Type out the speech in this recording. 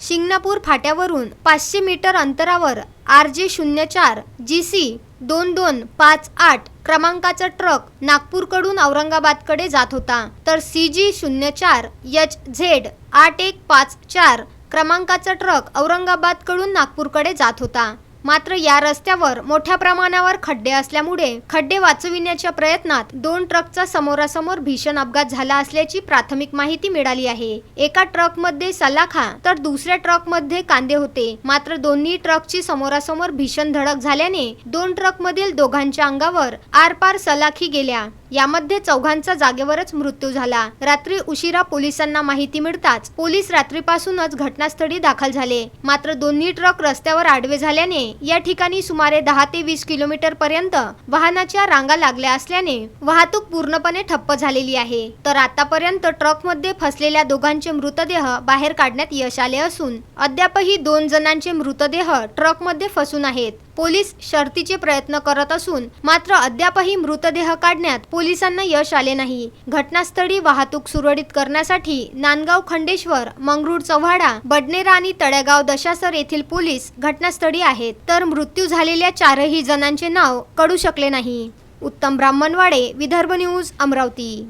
शिंगणापूर फाट्यावरून पाचशे मीटर अंतरावर R J शून्य चार जी सी दोन दोन पाच आठ क्रमांकाचा ट्रक नागपूरकडून औरंगाबादकडे जात होता. तर सी जी शून्य चार एच झेड आठ एक पाच चार क्रमांकाचा ट्रक औरंगाबादकडून नागपूरकडे जात होता. मात्र या रस्त्यावर मोठ्या प्रमाणावर खड्डे असल्यामुळे खड्डे वाचविण्याच्या प्रयत्नात दोन ट्रकचा समोरासमोर भीषण अपघात झाला असल्याची प्राथमिक माहिती मिळाली आहे. एका ट्रकमध्ये सलाखा तर दुसऱ्या ट्रकमध्ये कांदे होते. मात्र दोन्ही ट्रकची समोरासमोर भीषण धडक झाल्याने दोन ट्रकमधील दोघांच्या अंगावर आरपार सलाखी गेल्या. यामध्ये चौघांचा जागेवरच मृत्यू झाला. रात्री उशिरा पोलिसांना माहिती मिळताच पोलीस रात्रीपासूनच घटनास्थळी दाखल झाले. मात्र दोन्ही ट्रक रस्त्यावर आडवे झाल्याने या ठिकाणी सुमारे दहा ते वीस किलोमीटर पर्यंत वाहनाच्या रांगा लागल्या असल्याने वाहतूक पूर्णपणे ठप्प झालेली आहे. तर आतापर्यंत ट्रकमध्ये फसलेल्या दोघांचे मृतदेह बाहेर काढण्यात यश आले असून अद्यापही दोन जणांचे मृतदेह ट्रकमध्ये फसून आहेत. पोलीस शर्तीचे प्रयत्न करत असून मात्र अद्यापही मृतदेह काढण्यात पोलिसांना यश आले नाही. घटनास्थळी वाहतूक सुरळीत करण्यासाठी नांदगाव खंडेश्वर मंगरूळ चव्हाडा बडनेरा आणि तळेगाव दशासर येथील पोलीस घटनास्थळी आहेत. तर मृत्यू झालेल्या चारही जणांचे नाव कळू शकले नाही. उत्तम ब्राह्मणवाडे विदर्भ न्यूज अमरावती.